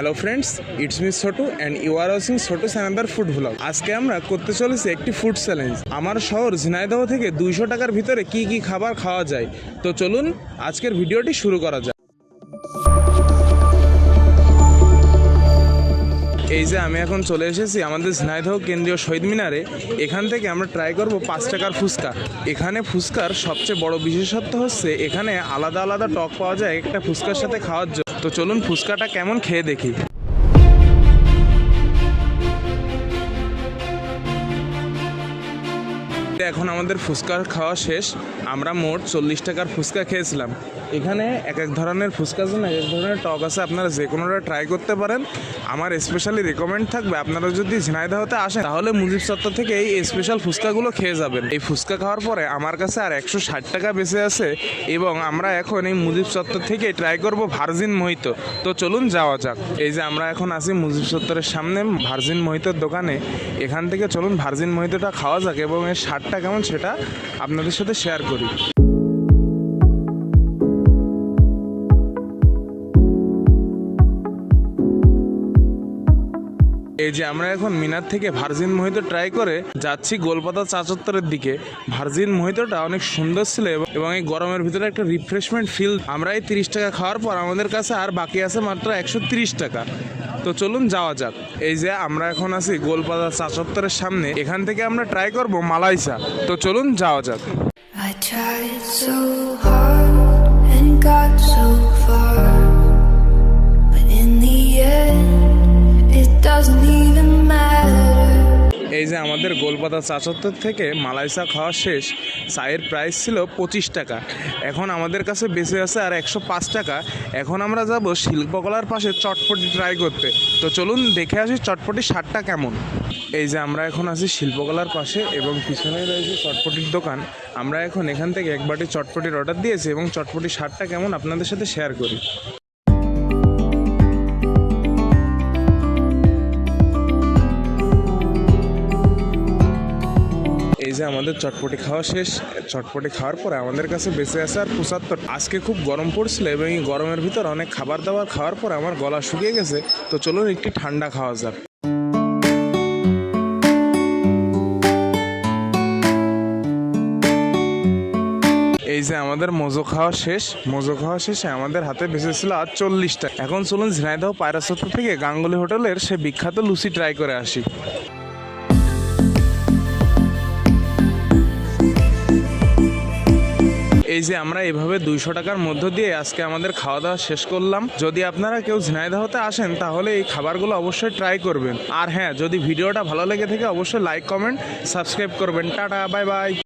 Hello friends it's me Chhotu and you are watching Chhotu another food vlog আজকে আমরা করতে চলেছি একটি ফুড চ্যালেঞ্জ আমার শহর ঝিনাইদহ থেকে দুইশো টাকার ভিতরে কি কি খাবার খাওয়া যায়? তো চলুন আজকের ভিডিওটি শুরু করা যাক। এই যে আমি এখন চলে এসেছি আমাদের ঝিনাইদহ কেন্দ্রীয় শহীদ মিনারে। এখান থেকে আমরা ট্রাই করব পাঁচ টাকার ফুচকা। এখানে ফুচকার সবচেয়ে বড় বিশেষত্ব হচ্ছে এখানে আলাদা আলাদা টক পাওয়া যায় একটা ফুচকার সাথে খাওয়ার জন্য। তো চলুন ফুচকাটা কেমন খেয়ে দেখি। এখন আমাদের ফুচকা খাওয়া শেষ। আমরা মোট চল্লিশ টাকার ফুচকা খেয়েছিলাম। এখানে এক এক ধরনের ফুচকা আছে না এক এক ধরনের টক আছে, আপনারা যে কোনোটা ট্রাই করতে পারেন। আমার স্পেশালি রেকমেন্ড থাকবে, আপনারা যদি ঝিনাইদহতে আসেন, তাহলে মুজিব চত্বর থেকে এই স্পেশাল ফুচকাগুলো খেয়ে যাবেন। এই ফুচকা খাওয়ার পরে আমার কাছে আর একশো ষাট টাকা বেঁচে আছে, এবং আমরা এখন এই মুজিব চত্বর থেকে ট্রাই করব ভার্জিন মোহিত। তো চলুন যাওয়া যাক। এই যে আমরা এখন আছি মুজিব চত্বরের সামনে, ভার্জিন মোহিতর দোকানে। এখান থেকে চলুন ভার্জিন মোহিতটা খাওয়া যাক, এবং এর স্বাদটা কেমন সেটা আপনাদের সাথে শেয়ার করি। এই যে আমরা এখন মিনার থেকে ভার্জিন মোহিত ট্রাই করে যাচ্ছি গোলপাতা চা চত্বরের দিকে। ভার্জিন মোহিতটা অনেক সুন্দর ছিল এবং- এই গরমের ভিতরে একটা রিফ্রেশমেন্ট ফিল আমরা এই তিরিশ টাকা খাওয়ার পর আমাদের কাছে আর বাকি আছে মাত্র একশো তিরিশ টাকা। তো চলুন যাওয়া যাক। এই যে আমরা এখন আছি গোলপাতা চা চত্বরের সামনে। এখান থেকে আমরা ট্রাই করব মালাই চা তো চলুন যাওয়া যাক। I tried so এই যে আমাদের গোলপাতা চা চত্বর থেকে মালাই চা খাওয়া শেষ, চায়ের প্রাইস ছিল পঁচিশ টাকা। এখন আমাদের কাছে বেঁচে আছে আর একশো পাঁচ টাকা। এখন আমরা যাব শিল্পকলার পাশে চটপটি ট্রাই করতে। তো চলুন দেখে আসি চটপটি স্বাদটা কেমন। এই যে আমরা এখন আছি শিল্পকলার পাশে এবং পিছনে রয়েছে চটপটির দোকান। আমরা এখন এখান থেকে এক বাটি চটপটির অর্ডার দিয়েছি এবং চটপটির স্বাদটা কেমন আপনাদের সাথে শেয়ার করি। যে আমাদের চটপটি খাওয়া শেষ, চটপটি খাওয়ার পরে আমাদের কাছে বেঁচে আছে আর পঁচাত্তর। আজকে খুব গরম পড়ছিল এবং এই গরমের ভিতর অনেক খাবার দাবার খাওয়ার পর আমার গলা শুকিয়ে গেছে। তো চলুন একটি ঠান্ডা খাওয়া যাক। এই যে আমাদের মোজো খাওয়া শেষ, মোজো খাওয়া শেষে আমাদের হাতে বেঁচে ছিল আর চল্লিশটা। এখন চলুন ঝিনাইদহ পায়রাসত্র থেকে গাঙ্গুলি হোটেলের সে বিখ্যাত লুচি ট্রাই করে আসি। এই যে আমরা এভাবে দুইশো টাকার মধ্য দিয়ে আজকে আমাদের খাওয়া দাওয়া শেষ করলাম। যদি আপনারা কেউ ঝিনাইদহতে আসেন, তাহলে এই খাবারগুলো অবশ্যই ট্রাই করবেন। আর হ্যাঁ যদি ভিডিওটা ভালো লেগে থাকে, অবশ্যই লাইক কমেন্ট সাবস্ক্রাইব করবেন। Tata bye bye